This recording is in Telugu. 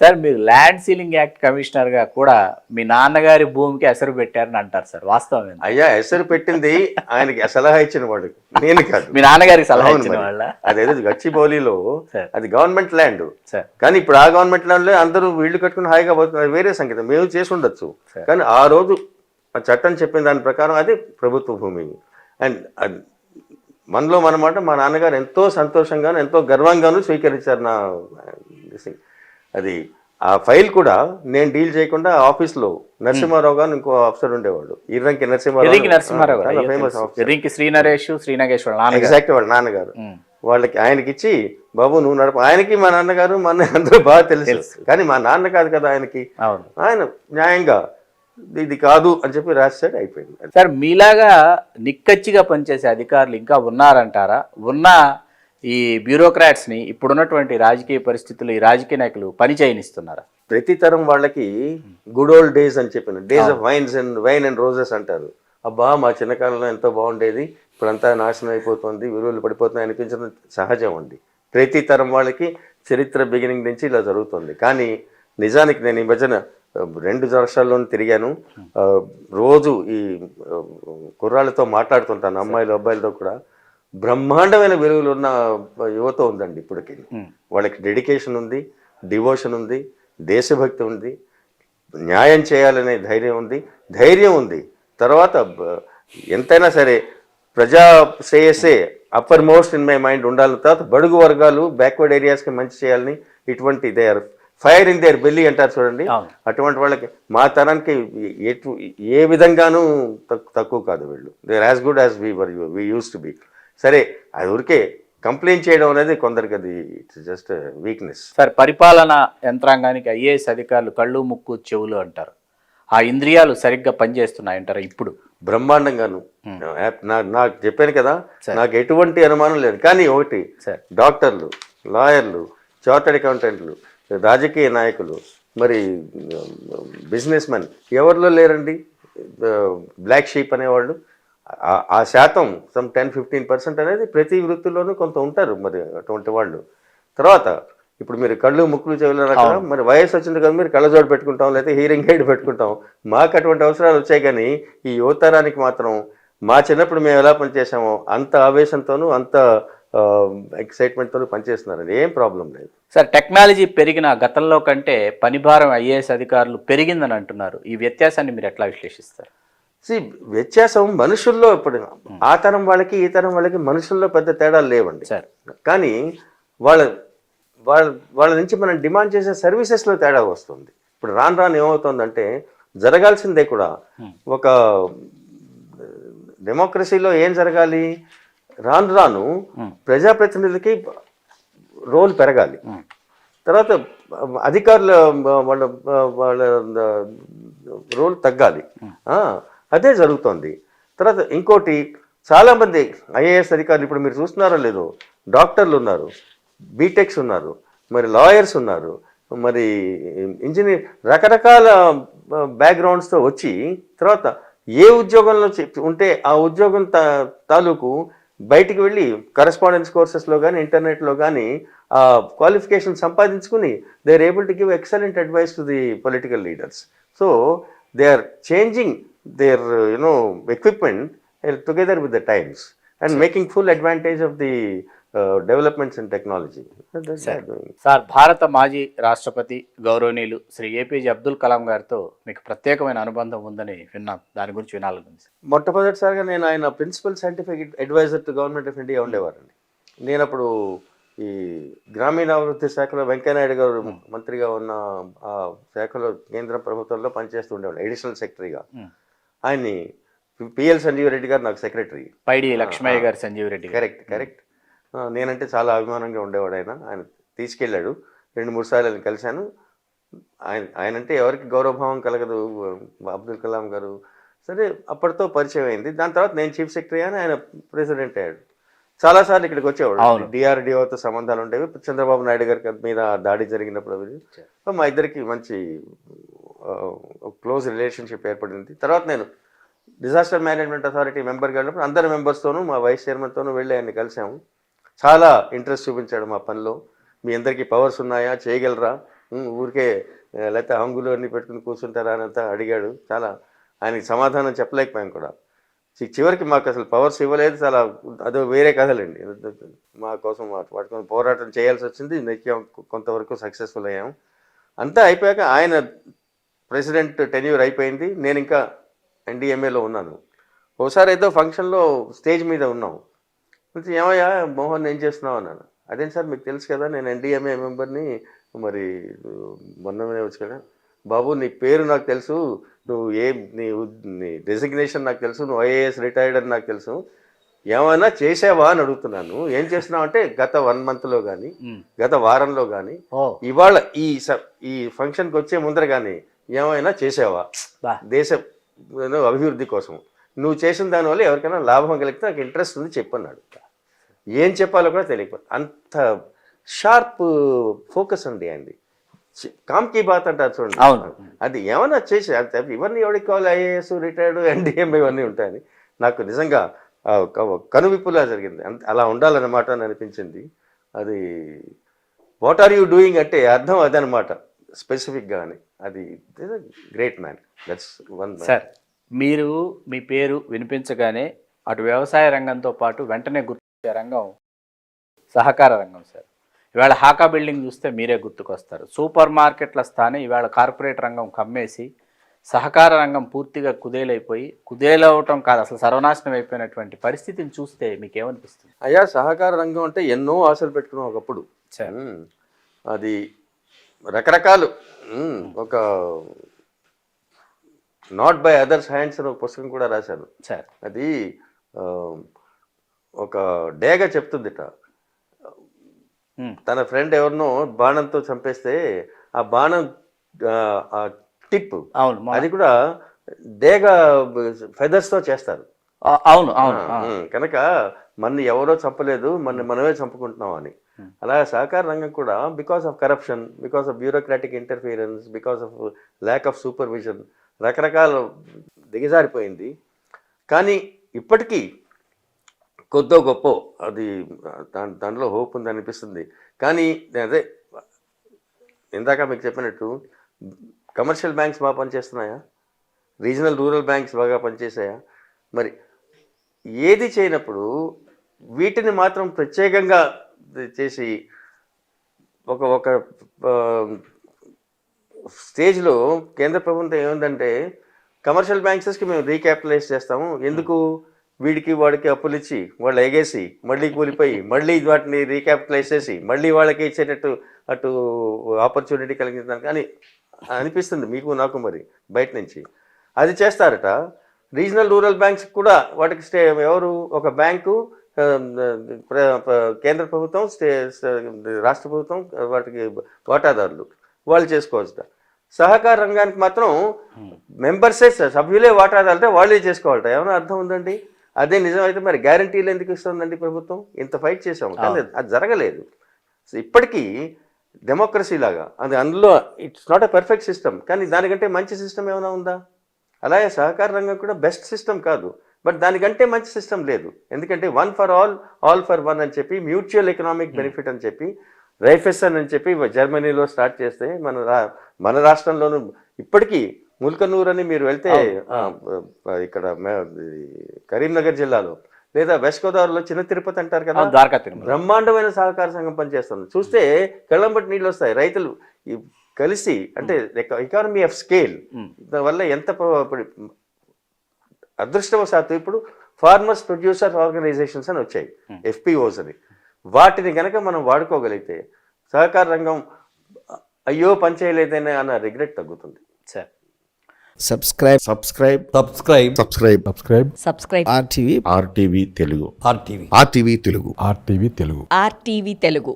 సార్ మీరు ల్యాండ్ సీలింగ్ యాక్ట్ కమిషనర్గా కూడా మీ నాన్నగారి భూమికి ఎసరు పెట్టారని అంటారు సార్ వాస్తవం? అయ్యా ఎసరు పెట్టింది ఆయనకి సలహా ఇచ్చిన వాడు నేను కాదు మీ నాన్నగారికి సలహా ఇచ్చిన. వాళ్ళ అదేదో గచ్చిబౌలిలో. అది గవర్నమెంట్ ల్యాండ్ సార్ కానీ ఇప్పుడు ఆ గవర్నమెంట్ ల్యాండ్లో అందరూ వీళ్ళు కట్టుకుని హాయిగా పోతున్నారు వేరే సంగీతం మేము చేసి ఉండొచ్చు. కానీ ఆ రోజు ఆ చట్టం చెప్పిన దాని ప్రకారం అది ప్రభుత్వ భూమి అండ్ మనలో మనమాట మా నాన్నగారు ఎంతో సంతోషంగాను ఎంతో గర్వంగాను స్వీకరించారు నా. అది ఆ ఫైల్ కూడా నేను డీల్ చేయకుండా ఆఫీస్లో నరసింహారావు గారు ఇంకో ఆఫీసర్ ఉండేవాడు. ఇర్రంకి నరసింహారావు ఫేమస్ ఆఫీసర్ శ్రీనగేష్ వాళ్ళ నాన్నగారు. ఎగ్జాక్ట్ వాళ్ళ నాన్నగారు. వాళ్ళకి ఆయనకి ఇచ్చి బాబు నువ్వు నడప ఆయనకి మా నాన్నగారు మా అందరూ బాగా తెలుసు. కానీ మా నాన్న కాదు కదా ఆయనకి. ఆయన న్యాయంగా ఇది కాదు అని చెప్పి రాశాడు అయిపోయింది. సార్ మీలాగా నిక్కచ్చిగా పనిచేసే అధికారులు ఇంకా ఉన్నారంటారా? ఉన్న ఈ బ్యూరోక్రాట్స్ని ఇప్పుడున్నటువంటి రాజకీయ పరిస్థితులు ఈ రాజకీయ నాయకులు పని చేయనిస్తున్నారా? ప్రతి తరం వాళ్ళకి గుడ్ ఓల్డ్ డేస్ అని చెప్పిన. Days of wines and wine and roses అంటారు. అబ్బా మా చిన్నకాలంలో ఎంతో బాగుండేది ఇప్పుడంతా నాశనం అయిపోతుంది విలువలు పడిపోతున్నాయి అనిపించడం సహజం అండి. ప్రతి తరం వాళ్ళకి చరిత్ర బిగినింగ్ నుంచి ఇలా జరుగుతుంది. కానీ నిజానికి నేను ఈ మధ్యన రెండు వర్షాల్లో తిరిగాను. రోజు ఈ కుర్రాళ్ళతో మాట్లాడుతుంటాను అమ్మాయిలు అబ్బాయిలతో కూడా. బ్రహ్మాండమైన విలువలు ఉన్న యువత ఉందండి ఇప్పటికి. వాళ్ళకి డెడికేషన్ ఉంది డివోషన్ ఉంది దేశభక్తి ఉంది న్యాయం చేయాలనే ధైర్యం ఉంది ధైర్యం ఉంది. తర్వాత ఎంతైనా సరే ప్రజా శ్రేయస్సే upper most in my mind ఉండాలి. తర్వాత బడుగు వర్గాలు బ్యాక్వర్డ్ ఏరియాస్కి మంచి చేయాలని ఇటువంటి they are fire in their belly అంటారు చూడండి. అటువంటి వాళ్ళకి మా తరానికి ఎటు ఏ విధంగానూ తక్కు- తక్కువ కాదు వీళ్ళు. They as good as we were we used to be సరే అది ఊరికే కంప్లైంట్ చేయడం అనేది కొందరికి అది ఇట్స్ జస్ట్ వీక్నెస్ సార్ పరిపాలన యంత్రాంగానికి ఐఏఎస్ అధికారులు కళ్ళు ముక్కు చెవులు అంటారు. ఆ ఇంద్రియాలు సరిగ్గా పనిచేస్తున్నాయి అంటారా ఇప్పుడు? బ్రహ్మాండంగాను. నా- నాకు చెప్పాను కదా. నాకు ఎటువంటి అనుమానం లేదు. కానీ ఒకటి సార్. డాక్టర్లు లాయర్లు చార్టర్డ్ అకౌంటెంట్లు రాజకీయ నాయకులు మరి బిజినెస్ మెన్ ఎవరిలో లేరండి? బ్లాక్ షీప్ అనేవాళ్ళు? ఆ- శాతం సమ్ టెన్ ఫిఫ్టీన్ పర్సెంట్ అనేది ప్రతి వృత్తిలోనూ కొంత ఉంటారు మరి అటువంటి వాళ్ళు. తర్వాత ఇప్పుడు మీరు కళ్ళు ముక్కులు చెవులు మరి వయసు వచ్చింది కదా మీరు కళ్ళజోడు పెట్టుకుంటాం లేకపోతే హీరింగ్ ఎయిడ్ పెట్టుకుంటాం. మాకు అటువంటి అవసరాలు వచ్చాయి కానీ ఈ యువతరానికి మాత్రం మా చిన్నప్పుడు మేము ఎలా పనిచేసామో అంత ఆవేశంతోనూ అంత ఎక్సైట్మెంట్తోనూ పనిచేస్తున్నారండి. ఏం ప్రాబ్లం లేదు. సార్ టెక్నాలజీ పెరిగిన గతంలో కంటే పనిభారం ఐఏఎస్ అధికారులు పెరిగిందని అంటున్నారు. ఈ వ్యత్యాసాన్ని మీరు ఎట్లా విశ్లేషిస్తారు? See, వ్యత్యాసం మనుషుల్లో ఇప్పుడు ఆ తరం వాళ్ళకి ఈ తరం వాళ్ళకి మనుషుల్లో పెద్ద తేడాలు లేవండి. కానీ వాళ్ళ వాళ్ళ వాళ్ళ నుంచి మనం డిమాండ్ చేసే సర్వీసెస్లో తేడా వస్తుంది. ఇప్పుడు రాను రాను ఏమవుతుందంటే జరగాల్సిందే కూడా. ఒక డెమోక్రసీలో ఏం జరగాలి? రాను రాను ప్రజాప్రతినిధులకి రోల్ పెరగాలి. తర్వాత అధికారుల వాళ్ళ వాళ్ళ రోల్ తగ్గాలి. అదే జరుగుతోంది. తర్వాత ఇంకోటి చాలామంది ఐఏఎస్ అధికారులు ఇప్పుడు మీరు చూస్తున్నారో లేదో డాక్టర్లు ఉన్నారు బీటెక్స్ ఉన్నారు మరి లాయర్స్ ఉన్నారు మరి ఇంజనీర్ రకరకాల బ్యాక్గ్రౌండ్స్తో వచ్చి తర్వాత ఏ ఉద్యోగంలో చెప్- ఉంటే ఆ ఉద్యోగం తా తాలూకు బయటికి వెళ్ళి కరస్పాండెన్స్ కోర్సెస్లో కానీ ఇంటర్నెట్లో కానీ ఆ క్వాలిఫికేషన్ సంపాదించుకుని they are able to give excellent advice to the political leaders so they are changing their you know equipment together with the times and making full advantage of the developments and technology sir భారత మాజీ రాష్ట్రపతి గౌరవనీయులు శ్రీ ఏపీజే అబ్దుల్ కలాం గారితో మీకు ప్రత్యేకమైన అనుబంధం ఉందని విన్నాం. దాని గురించి వినాలనుంది సార్. మొట్టమొదటిసారిగా నేను ఆయన principal scientific adviser to government of India ఉండేవారండి. నేను అప్పుడు ఈ గ్రామీణాభివృద్ధి శాఖలో వెంకయ్యనాయుడు గారు మంత్రిగా ఉన్న ఆ శాఖలో కేంద్ర ప్రభుత్వంలో పనిచేస్తూ ఉండేవాడు అడిషనల్ సెక్రటరీగా. ఆయన్ని పిఎల్ సంజీవ్ రెడ్డి గారు నాకు సెక్రటరీ. పైడి లక్ష్మయ్య గారు సంజీవ్ రెడ్డి కరెక్ట్ కరెక్ట్. నేనంటే చాలా అభిమానంగా ఉండేవాడు ఆయన. ఆయన తీసుకెళ్ళాడు. రెండు మూడు సార్లు ఆయన కలిశాను. ఆయన ఆయన అంటే ఎవరికి గౌరవభావం కలగదు. అబ్దుల్ కలాం గారు. సరే అప్పటితో పరిచయం అయింది. దాని తర్వాత నేను చీఫ్ సెక్రటరీ అని ఆయన ప్రెసిడెంట్ అయ్యాడు. చాలాసార్లు ఇక్కడికి వచ్చేవాడు. డిఆర్డిఓతో సంబంధాలు ఉండేవి. చంద్రబాబు నాయుడు గారి మీద దాడి జరిగినప్పుడు అవి. మా ఇద్దరికి మంచి క్లోజ్ రిలేషన్షిప్ ఏర్పడింది. తర్వాత నేను డిజాస్టర్ మేనేజ్మెంట్ అథారిటీ మెంబర్గా వెళ్ళినప్పుడు అందరి మెంబర్స్తోనూ మా వైస్ చైర్మన్తోనూ వెళ్ళి ఆయన్ని కలిసాము చాలా ఇంట్రెస్ట్ చూపించాడు మా పనిలో. మీ అందరికీ పవర్స్ ఉన్నాయా? చేయగలరా? ఊరికే లేకపోతే హంగులు అన్ని పెట్టుకుని కూర్చుంటారా? అని అంతా అడిగాడు. చాలా ఆయనకి సమాధానం చెప్పలేకపోయాం కూడా. చివరికి మాకు అసలు పవర్స్ ఇవ్వలేదు. చాలా అదో వేరే కథలండి. మా కోసం వాటి పోరాటం చేయాల్సి వచ్చింది. నెక్కాం కొంతవరకు సక్సెస్ఫుల్ అయ్యాం. అంతా అయిపోయాక ఆయన ప్రెసిడెంట్ టెన్యూర్ అయిపోయింది. నేను ఇంకా ఎన్డీఎంఏలో ఉన్నాను. ఒకసారి ఏదో ఫంక్షన్లో స్టేజ్ మీద ఉన్నాం. ఏమయ్యా మోహన్ ఏం చేస్తున్నావు అన్నాను. అదేం సార్ మీకు తెలుసు కదా నేను ఎన్డీఎంఏ మెంబర్ని మరి మొన్ననే వచ్చి కదా. బాబు నీ పేరు నాకు తెలుసు. నువ్వు ఏ నీ నీ డెసిగ్నేషన్ నాకు తెలుసు. నువ్వు ఐఏఎస్ రిటైర్డ్ అని నాకు తెలుసు. ఏమైనా చేసావా అని అడుగుతున్నాను. ఏం చేస్తున్నావు అంటే గత వన్ మంత్లో కానీ. గత వారంలో కానీ ఇవాళ ఈ స- ఈ ఫంక్షన్కి వచ్చే ముందర కానీ ఏమైనా చేసావా? దేశ అభివృద్ధి కోసం. నువ్వు చేసిన దానివల్ల ఎవరికైనా లాభం కలిగితే నాకు ఇంట్రెస్ట్ ఉంది చెప్పన్నాడు. ఏం చెప్పాలో కూడా తెలియదు అంత షార్ప్ ఫోకస్ ఉంది అండి కామ్ కీ బాత్ అంటారు చూడండి. అవును. అది ఏమన్నా చేసి ఇవన్నీ ఎవరికి కావాలి? ఐఏఎస్ రిటైర్డ్ ఎన్డీఎం ఇవన్నీ ఉంటాయని. నాకు నిజంగా కనువిప్పులా జరిగింది. అంత అలా ఉండాలన్నమాట అని అనిపించింది. అది వాట్ ఆర్ యూ డూయింగ్ అంటే అర్థం అదనమాట. స్పెసిఫిక్గా అని అది great man. That's one sir మీరు మీ పేరు వినిపించగానే అటు వ్యవసాయ రంగంతో పాటు వెంటనే గుర్తొచ్చే రంగం సహకార రంగం సార్. ఇవాళ హాకా బిల్డింగ్ చూస్తే మీరే గుర్తుకొస్తారు. సూపర్ మార్కెట్ల స్థానే ఇవాళ కార్పొరేట్ రంగం కమ్మేసి సహకార రంగం పూర్తిగా కుదేలైపోయి కుదేలవటం కాదు అసలు సర్వనాశనం అయిపోయినటువంటి పరిస్థితిని చూస్తే మీకేమనిపిస్తుంది? అయ్యా సహకార రంగం అంటే ఎన్నో ఆశలు పెట్టుకున్నాం ఒకప్పుడు. అది రకరకాలు. ఒక నాట్ బై అదర్స్ హ్యాండ్స్ అని ఒక పుస్తకం కూడా రాశాను. సార్. అది ఒక డేగ చెప్తుందిట. తన ఫ్రెండ్ ఎవరినో బాణంతో చంపేస్తే ఆ బాణం ఆ, టిప్ అవును అది కూడా డేగ ఫెదర్స్తో చేస్తారు. అవును అవును కనుక మన ఎవరో చంపలేదు మన మనమే చంపుకుంటున్నాం అని. అలా సహకార రంగం కూడా because of corruption because of bureaucratic interference because of lack of supervision రకరకాల దిగజారిపోయింది. కానీ ఇప్పటికీ కొద్దో గొప్ప అది దాని దాంట్లో హోప్ ఉంది అనిపిస్తుంది. కానీ అదే ఇందాక మీకు చెప్పినట్టు కమర్షియల్ బ్యాంక్స్ బాగా పనిచేస్తున్నాయా? రీజనల్ రూరల్ బ్యాంక్స్ బాగా పనిచేసాయా మరి ఏది చేయనప్పుడు వీటిని మాత్రం ప్రత్యేకంగా చేసి ఒక ఒక స్టేజ్లో కేంద్ర ప్రభుత్వం ఏముందంటే కమర్షియల్ బ్యాంక్స్కి మేము రీక్యాపిటలైజ్ చేస్తాము. ఎందుకు? వీడికి వాడికి అప్పులు ఇచ్చి వాళ్ళు ఎగేసి మళ్ళీ కూలిపోయి మళ్ళీ వాటిని రీక్యాపిటలైజ్ చేసి మళ్ళీ వాళ్ళకి ఇచ్చేటట్టు అటు ఆపర్చునిటీ కలిగించడానికి కానీ అనిపిస్తుంది మీకు నాకు మరి బయట నుంచి. అది చేస్తారట. రీజనల్ రూరల్ బ్యాంక్స్ కూడా వాటికి స్టే ఎవరు? ఒక బ్యాంకు కేంద్ర ప్రభుత్వం స్టే రాష్ట్ర ప్రభుత్వం వాటికి వాటాదారులు. వాళ్ళు చేసుకోవచ్చుట సహకార రంగానికి మాత్రం మెంబర్సే సభ్యులే వాటాదారులతో వాళ్ళే చేసుకోవాలట. ఏమైనా అర్థం ఉందండి? అదే నిజమైతే మరి గ్యారంటీలు ఎందుకు ఇస్తుందండి ప్రభుత్వం? ఇంత ఫైట్ చేసాము కానీ అది జరగలేదు. సో ఇప్పటికీ డెమోక్రసీ లాగా అది అందులో it's not a perfect system కానీ దానికంటే మంచి సిస్టమ్ ఏమైనా ఉందా? అలాగే సహకార రంగం కూడా బెస్ట్ సిస్టమ్ కాదు. బట్ దానికంటే మంచి సిస్టమ్ లేదు. ఎందుకంటే one for all all for one అని చెప్పి మ్యూచువల్ ఎకనామిక్ బెనిఫిట్ అని చెప్పి రైఫెసన్ అని చెప్పి జర్మనీలో స్టార్ట్ చేస్తే మన రా మన రాష్ట్రంలోనూ ఇప్పటికీ ముల్కనూర్ అని మీరు వెళ్తే ఇక్కడ కరీంనగర్ జిల్లాలో లేదా వెస్ట్ గోదావరిలో చిన్న తిరుపతి అంటారు కదా? ద్వారకా బ్రహ్మాండమైన సహకార సంఘం పనిచేస్తుంది. చూస్తే కళ్ళం బట్టి నీళ్ళు వస్తాయి. రైతులు కలిసి అంటే ఎకానమీ ఆఫ్ స్కేల్. దానివల్ల ఎంత అదృష్టవశాత్తు ఇప్పుడు ఫార్మర్స్ ప్రొడ్యూసర్ ఆర్గనైజేషన్స్ అని వచ్చాయి ఎఫ్పిఓస్ అని. వాటిని కనుక మనం వాడుకోగలిగితే సహకార రంగం అయ్యో పని చేయలేదనే అన్న రిగ్రెట్ తగ్గుతుంది. Sir. Subscribe. Subscribe. Subscribe subscribe. Subscribe subscribe RTV RTV Telugu RTV RTV Telugu RTV Telugu RTV Telugu